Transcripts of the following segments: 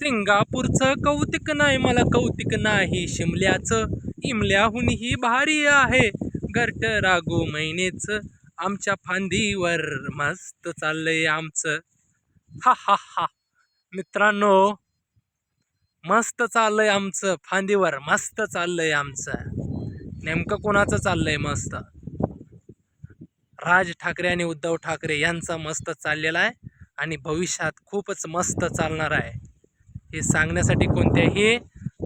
सिंगापूरचं कौतिक नाही मला कौतिक नाही. शिमल्याचं इमल्याहूनही भारी आहे. घरट रागो महिनेच आमच्या फांदीवर मस्त चाललंय आमचं. हा हा हा. मित्रांनो मस्त चाललंय आमचं. फांदीवर मस्त चाललंय आमचं. नेमकं कोणाचं चाललंय मस्त? राज ठाकरे आणि उद्धव ठाकरे यांचा मस्त चाललेला आहे आणि भविष्यात खूपच मस्त चालणार आहे. हे सांगण्यासाठी कोणत्याही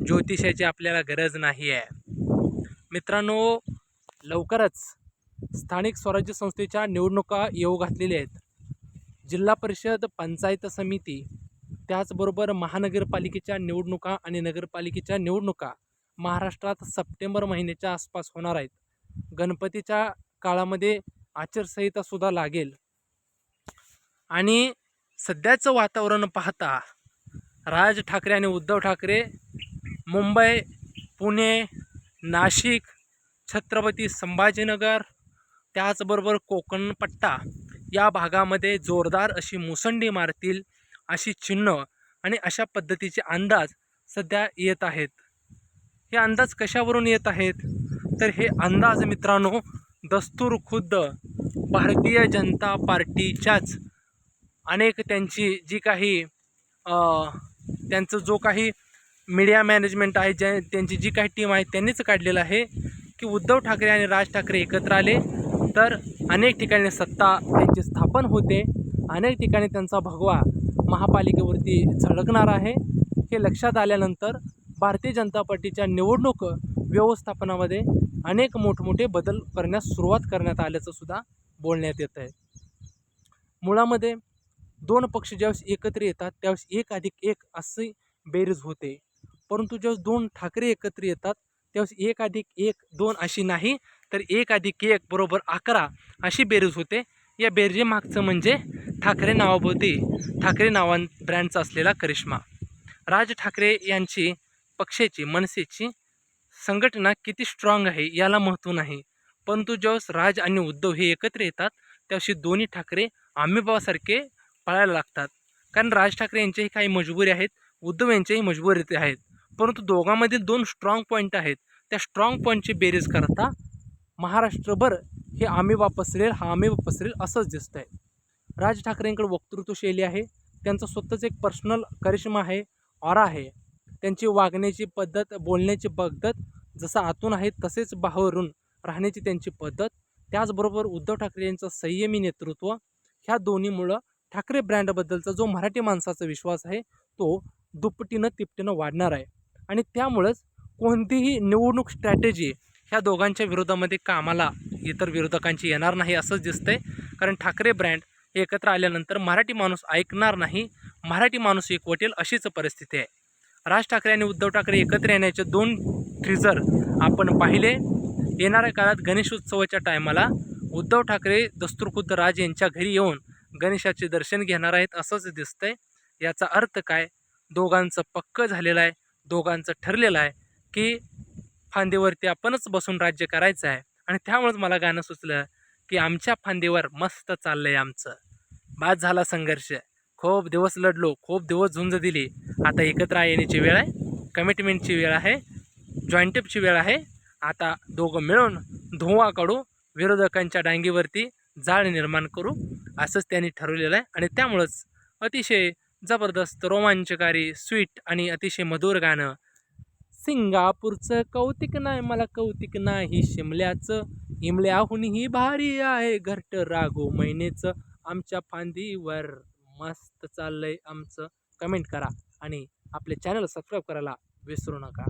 ज्योतिषाची आपल्याला गरज नाही आहे. मित्रांनो लवकरच स्थानिक स्वराज्य संस्थेच्या निवडणुका येऊ घातलेल्या आहेत. जिल्हा परिषद पंचायत समिती त्याचबरोबर महानगरपालिकेच्या निवडणुका आणि नगरपालिकेच्या निवडणुका महाराष्ट्रात सप्टेंबर महिन्याच्या आसपास होणार आहेत. गणपतीच्या काळामध्ये आचारसंहितासुद्धा लागेल. आणि सध्याचं वातावरण पाहता राज ठाकरे आणि उद्धव ठाकरे मुंबई पुणे नाशिक छत्रपती संभाजीनगर त्याचबरोबर कोकणपट्टा या भागामध्ये जोरदार अशी मुसंडी मारतील अशी चिन्ह आणि अशा पद्धतीचे अंदाज सध्या येत आहेत. हे अंदाज कशावरून येत आहेत? तर हे अंदाज मित्रांनो दस्तूर खुद्द भारतीय जनता पार्टीच्याच. अनेक त्यांची जी काही त्यांचं जो काही मीडिया मॅनेजमेंट आहे ज्या त्यांची जी काही टीम आहे त्यांनीच काढलेलं आहे की उद्धव ठाकरे आणि राज ठाकरे एकत्र आले तर अनेक ठिकाणी सत्ता त्यांची स्थापन होते. अनेक ठिकाणी त्यांचा भगवा महापालिकेवरती झळकणार आहे. हे लक्षात आल्यानंतर भारतीय जनता पार्टीच्या निवडणूक व्यवस्थापनामध्ये अनेक मोठमोठे बदल करण्यास सुरुवात करण्यात आल्याचं सुद्धा बोलण्यात येत आहे मुळामध्ये दोन पक्ष ज्यावेळेस एकत्र येतात त्यावेळेस एक अधिक एक असे बेरीज होते. परंतु ज्यावेळेस दोन ठाकरे एकत्र येतात त्यावेळेस एक अधिक एक दोन अशी नाही तर एक अधिक एक बरोबर अकरा अशी बेरीज होते. या बेरजेमागचं म्हणजे ठाकरे नावाभोवती ठाकरे नावां ब्रँडचा असलेला करिश्मा. राज ठाकरे यांची पक्षाची मनसेची संघटना किती स्ट्रॉंग आहे याला महत्त्व नाही. परंतु ज्यावेळेस राज आणि उद्धव हे एकत्र येतात त्यावेळी दोन्ही ठाकरे आम्ही बाबासारखे पळायला लागतात. कारण राज ठाकरे यांच्याही काही मजबुरी आहेत उद्धव यांच्याही मजबुरी आहेत. परंतु दोघांमधील दोन स्ट्रॉंग पॉईंट आहेत. त्या स्ट्रॉंग पॉईंटची बेरीज करता महाराष्ट्रभर हे आम्ही वापसरेल हा आम्ही वापसरेल असंच दिसतं आहे राज ठाकरेंकडे वक्तृत्व शैली आहे. त्यांचं स्वतःच एक पर्सनल करिश्मा आहे ऑरा आहे. त्यांची वागण्याची पद्धत बोलण्याची पद्धत जसं आतून आहे तसेच बाहेरून राहण्याची त्यांची पद्धत. त्याचबरोबर उद्धव ठाकरे यांचं संयमी नेतृत्व ह्या दोन्हीमुळं ठाकरे ब्रँडबद्दलचा जो मराठी माणसाचा विश्वास आहे तो दुपटीनं तिपटीनं वाढणार आहे. आणि त्यामुळंच कोणतीही निवडणूक स्ट्रॅटेजी ह्या दोघांच्या विरोधामध्ये कामाला इतर विरोधकांची येणार नाही असंच दिसतंय. कारण ठाकरे ब्रँड हे एकत्र आल्यानंतर मराठी माणूस ऐकणार नाही मराठी माणूस एकवटेल अशीच परिस्थिती आहे. राज ठाकरे आणि उद्धव ठाकरे एकत्र येण्याचे दोन ट्रिझर आपण पाहिले. येणाऱ्या काळात गणेशोत्सवाच्या टायमाला उद्धव ठाकरे दस्तूरखुद्द राज यांच्या घरी येऊन गणेशाचे दर्शन घेणार आहेत असंच दिसतंय. याचा अर्थ काय? दोघांचं पक्क झालेलं आहे. दोघांचं ठरलेलं आहे की फांदीवरती आपणच बसून राज्य करायचं आहे. आणि त्यामुळेच मला गाणं सुचलं की आमच्या फांदीवर मस्त चाललंय आमचं. बाद झाला संघर्ष. खूप दिवस लढलो खूप दिवस झुंज दिली. आता एकत्र येण्याची वेळ आहे कमिटमेंटची वेळ आहे जॉईंटअपची वेळ आहे. आता दोघं मिळून धुवा काढू विरोधकांच्या डांगीवरती जाळ निर्माण करू. असंच त्यांनी ठरवलेलं आहे. आणि त्यामुळंच अतिशय जबरदस्त रोमांचकारी स्वीट आणि अतिशय मधुर गाणं. सिंगापूरचं कौतिक नाही मला कौतिक नाही शिमल्याचं. हिमल्याहूनही भारी आहे घरट रागो महिनेचं. आमच्या फांदीवर मस्त चाललंय आमचं. कमेंट करा आणि आपले चॅनल सबस्क्राईब करायला विसरू नका.